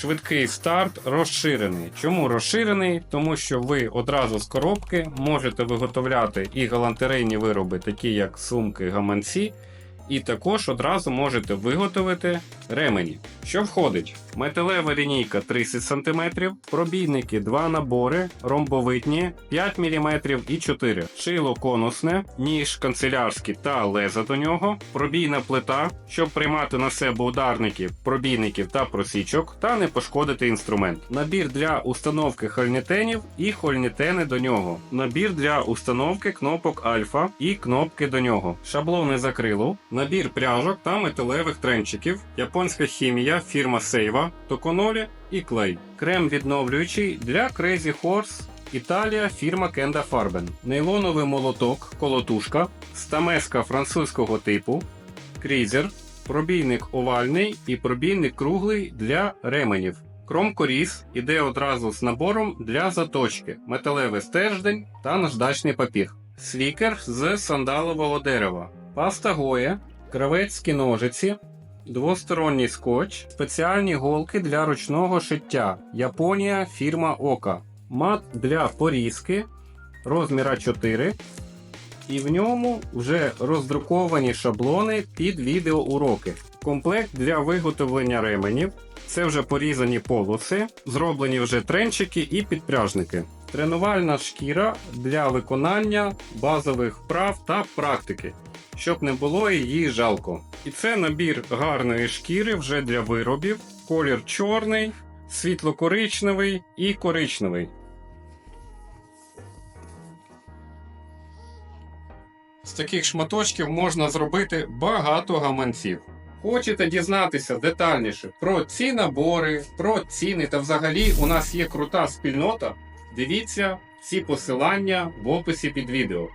Швидкий старт розширений. Чому розширений? Тому що ви одразу з коробки можете виготовляти і галантерейні вироби, такі як сумки, гаманці, і також одразу можете виготовити ремені. Що входить? Металева лінійка 30 см, пробійники 2 набори, ромбовидні 5 мм і 4, шило конусне, ніж канцелярський та леза до нього, пробійна плита, щоб приймати на себе ударників, пробійників та просічок, та не пошкодити інструмент. Набір для установки хольнітенів і хольнітени до нього. Набір для установки кнопок альфа і кнопки до нього. Шаблони закрилу, набір пряжок та металевих тренчиків, японська хімія, фірма Сейва, токонолі і клей. Крем відновлюючий для Crazy Horse. Італія, фірма Кенда Фарбен. Нейлоновий молоток, колотушка, стамеска французького типу, крізер, пробійник овальний і пробійник круглий для ременів. Кромкоріз іде одразу з набором для заточки, металевий стерждень та наждачний папір. Слікер з сандалового дерева, паста Гоя, кравецькі ножиці, двосторонній скотч, спеціальні голки для ручного шиття. Японія, фірма Ока, мат для порізки розміра 4. І в ньому вже роздруковані шаблони під відеоуроки. Комплект для виготовлення ременів. Це вже порізані полоси, зроблені вже тренчики і підпряжники. Тренувальна шкіра для виконання базових вправ та практики, щоб не було її жалко. І це набір гарної шкіри вже для виробів. Колір чорний, світло-коричневий і коричневий. З таких шматочків можна зробити багато гаманців. Хочете дізнатися детальніше про ці набори, про ціни та взагалі у нас є крута спільнота. Дивіться всі посилання в описі під відео.